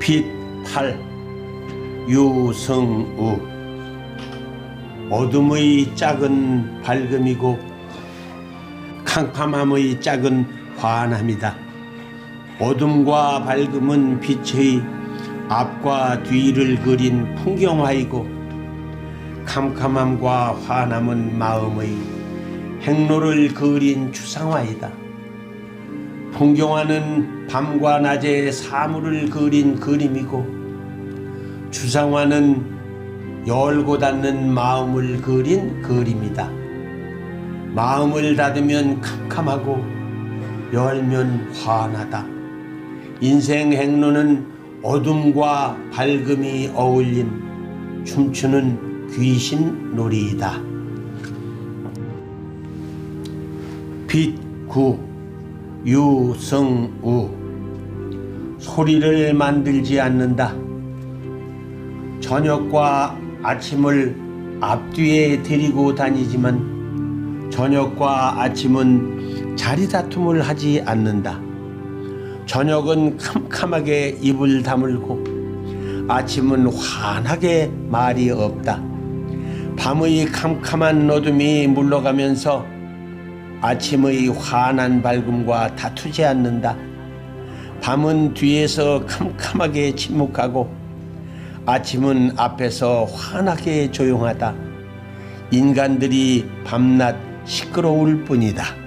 빛팔 유성우 어둠의 작은 밝음이고 캄캄함의 작은 환함이다. 어둠과 밝음은 빛의 앞과 뒤를 그린 풍경화이고 캄캄함과 환함은 마음의 행로를 그린 추상화이다. 풍경화는 밤과 낮의 사물을 그린 그림이고 추상화는 열고 닫는 마음을 그린 그림이다. 마음을 닫으면 캄캄하고 열면 환하다. 인생 행로는 어둠과 밝음이 어울린 춤추는 귀신 놀이이다. 빛구 유성우 소리를 만들지 않는다. 저녁과 아침을 앞뒤에 데리고 다니지만 저녁과 아침은 자리 다툼을 하지 않는다. 저녁은 캄캄하게 입을 다물고 아침은 환하게 말이 없다. 밤의 캄캄한 어둠이 물러가면서 아침의 환한 밝음과 다투지 않는다. 밤은 뒤에서 캄캄하게 침묵하고 아침은 앞에서 환하게 조용하다. 인간들이 밤낮 시끄러울 뿐이다.